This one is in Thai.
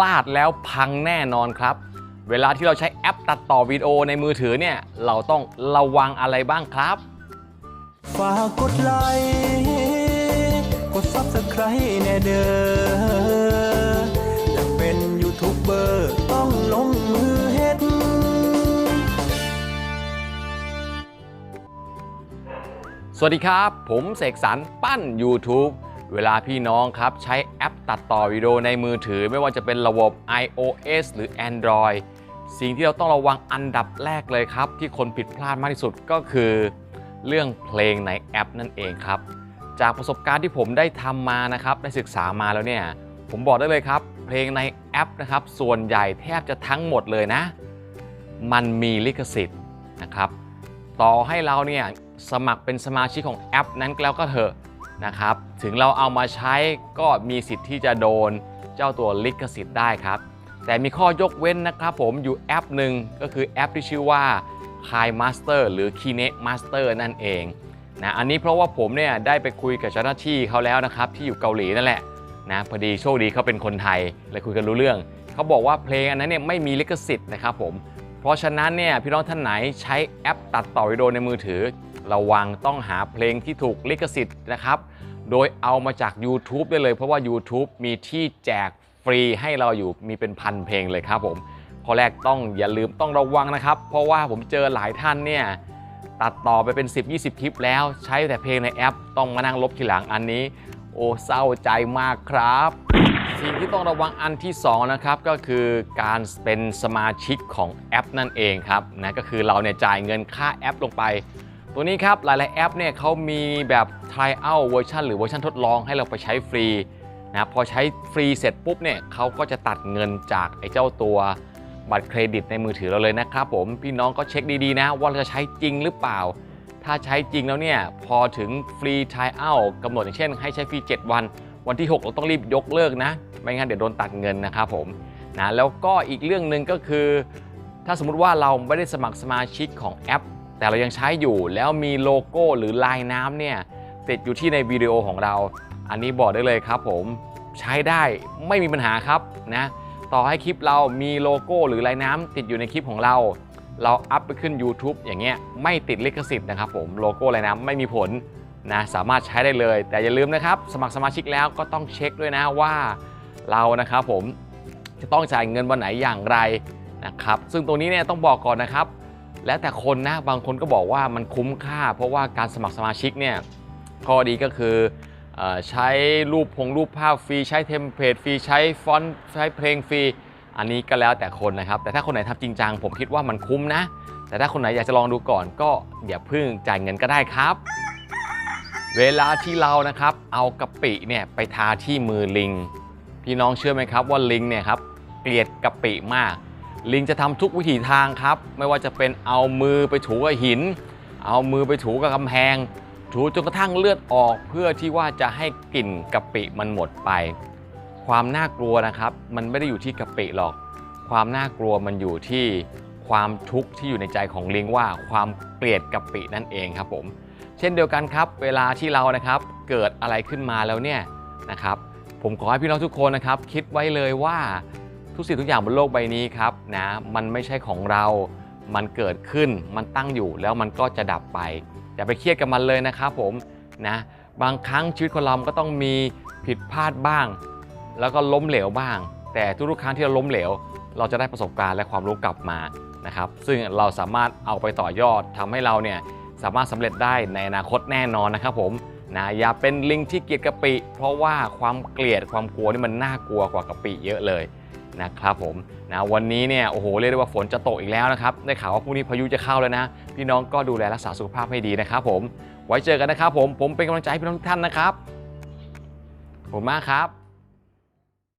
ลาดแล้วพังแน่นอนครับ เวลาที่เราใช้แอปตัดต่อวิดีโอในมือถือเนี่ย เราต้องระวังอะไรบ้างครับ ฝากกดไลค์กดซับสไครต์แน่เด้ออยากเป็นยูทูบเบอร์ต้องลงมือเฮ็ด สวัสดีครับ ผมเสกสรรปั้น YouTube เวลาพี่น้องครับ ใช้แอปตัดต่อวิดีโอในมือถือ ไม่ว่าจะเป็นระบบ iOS หรือ Android สิ่งที่เราต้องระวังอันดับแรกเลยครับ ที่คนผิดพลาดมากที่สุดก็คือ เรื่องเพลงในแอปนั่นเองครับ จากประสบการณ์ที่ผมได้ทำมานะครับได้ศึกษามาแล้วเนี่ยผมบอกได้เลยครับ เพลงในแอปนะครับ ส่วนใหญ่แทบจะทั้งหมดเลยนะ มันมีลิขสิทธิ์นะครับ ต่อให้เราเนี่ยสมัครเป็นสมาชิกของแอปนั้นแล้วก็เถอะ นะครับ ถึงเราเอามาใช้ก็มีสิทธิ์ที่จะโดนเจ้าตัวลิขสิทธิ์ได้ครับ แต่มีข้อยกเว้นนะครับผมอยู่แอปหนึ่งก็คือแอปที่ชื่อว่า k i Master หรือ Kine Master นั่นเองนะอันนี้เพราะว่าผมเนี่ยได้ไปคุยกับเจ้าหน้าที่เขาแล้วนะครับ ที่อยู่เกาหลีนั่นแหละนะพอดีโชคดีเขาเป็นคนไทยเลยคุยกันรู้เรื่อง เขาบอกว่าเพลงอันนั้นเนี่ยไม่มีลิขสิทธิ์นะครับผมเพราะฉะนั้นเนี่ยพี่น้องท่านไหนใช้แอปตัดต่อวิดีโอในมือถือ ระวังต้องหาเพลงที่ถูกลิขสิทธิ์นะครับ โดยเอามาจาก YouTube ได้เลย เพราะว่า YouTube มีที่แจกฟรีให้เราอยู่มีเป็นพันเพลงเลยครับผมข้อแรกต้องอย่าลืมต้องระวังนะครับ เพราะว่าผมเจอหลายท่านเนี่ยตัดต่อไปเป็น 10-20 คลิปแล้วใช้แต่เพลงในแอป ต้องมานั่งลบทีหลังอันนี้ โอ้เศร้าใจมากครับสิ่งที่ต้องระวังอันที่สองนะครับก็คือการเป็นสมาชิกของแอปนั่นเองครับนะก็คือเราเนี่ยจ่ายเงินค่าแอปลงไป ตัวนี้ครับหลาย ๆ แอปเนี่ยเขามีแบบ trial เวอร์ชันหรือเวอร์ชันทดลองให้เราไปใช้ฟรีนะพอใช้ฟรีเสร็จปุ๊บเนี่ยเขาก็จะตัดเงินจากไอ้เจ้าตัวบัตรเครดิตในมือถือเราเลยนะครับผมพี่น้องก็เช็คดี ๆ นะ ว่าเราจะใช้จริงหรือเปล่า ถ้าใช้จริงแล้วเนี่ยพอถึงฟรี trial กำหนดอย่างเช่น ให้ใช้ฟรี 7 วัน วันที่ 6 เราต้องรีบยกเลิกนะ ไม่งั้นเดี๋ยวโดนตัดเงินนะครับผมนะแล้วก็อีกเรื่องหนึ่งก็คือ ถ้าสมมุติว่าเราไม่ได้สมัครสมาชิกของแอป แต่เรายังใช้อยู่แล้วมีโลโก้หรือลายน้ำเนี่ยติดอยู่ที่ในวิดีโอของเรา อันนี้บอกได้เลยครับผมใช้ได้ไม่มีปัญหาครับนะต่อให้คลิปเรามีโลโก้หรือลายน้ำติดอยู่ในคลิปของเรา เราอัพไปขึ้น YouTube อย่างเงี้ยไม่ติดลิขสิทธิ์นะครับผมโลโก้ลายน้ำไม่มีผลนะสามารถใช้ได้เลย แต่อย่าลืมนะครับ สมัครสมาชิกแล้วก็ต้องเช็คด้วยนะว่าเรานะครับผมจะต้องจ่ายเงินวันไหนอย่างไรนะครับซึ่งตรงนี้เนี่ยต้องบอกก่อนนะครับ แล้วแต่คนนะบางคนก็บอกว่ามันคุ้มค่า เพราะว่าการสมัครสมาชิกเนี่ยข้อดีก็คือใช้รูปพงรูปภาพฟรีใช้เทมเพลตฟรีใช้ฟอนต์ใช้เพลงฟรีอันนี้ก็แล้วแต่คนนะครับ แต่ถ้าคนไหนทำจริงจังผมคิดว่ามันคุ้มนะ แต่ถ้าคนไหนอยากจะลองดูก่อนก็อย่าเพิ่งจ่ายเงินก็ได้ครับ เวลาที่เรานะครับ เอากะปิเนี่ยไปทาที่มือลิง พี่น้องเชื่อไหมครับว่าลิงเนี่ยครับเกลียดกะปิมาก ลิงจะทำทุกวิถีทางครับ ไม่ว่าจะเป็นเอามือไปถูกับหิน เอามือไปถูกับกำแพง ถูจนกระทั่งเลือดออกเพื่อที่ว่าจะให้กลิ่นกะปิมันหมดไป ความน่ากลัวนะครับ มันไม่ได้อยู่ที่กะปิหรอก ความน่ากลัวมันอยู่ที่ความทุกข์ที่อยู่ในใจของลิงว่าความเกลียดกะปินั่นเองครับผม เช่นเดียวกันครับ เวลาที่เรานะครับเกิดอะไรขึ้นมาแล้วเนี่ยนะครับ ผมขอให้พี่น้องทุกคนนะครับ คิดไว้เลยว่า ทุกสิ่งทุกอย่างบนโลกใบนี้ครับนะมันไม่ใช่ของเรา มันเกิดขึ้น มันตั้งอยู่แล้วมันก็จะดับไป อย่าไปเครียดกับมันเลยนะครับผมนะบางครั้งชีวิตคนเราก็ต้องมีผิดพลาดบ้าง แล้วก็ล้มเหลวบ้าง แต่ทุกๆครั้งที่เราล้มเหลว เราจะได้ประสบการณ์และความรู้กลับมานะครับ ซึ่งเราสามารถเอาไปต่อยอดทำให้เราเนี่ยสามารถสำเร็จได้ในอนาคตแน่นอนนะครับผมนะอย่าเป็นลิงที่เกลียดกะปิ เพราะว่าความเกลียดความกลัวนี่มันน่ากลัวกว่ากะปิเยอะเลย นะครับผมนะวันนี้เนี่ยโอ้โหเรียกได้ว่าฝนจะตกอีกแล้วนะครับได้ข่าวว่าพรุ่งนี้พายุจะเข้าแล้วนะ พี่น้องก็ดูแลรักษาสุขภาพให้ดีนะครับผมไว้เจอกันนะครับผมผมเป็นกำลังใจให้พี่น้องทุกท่านนะครับขอบคุณมากครับ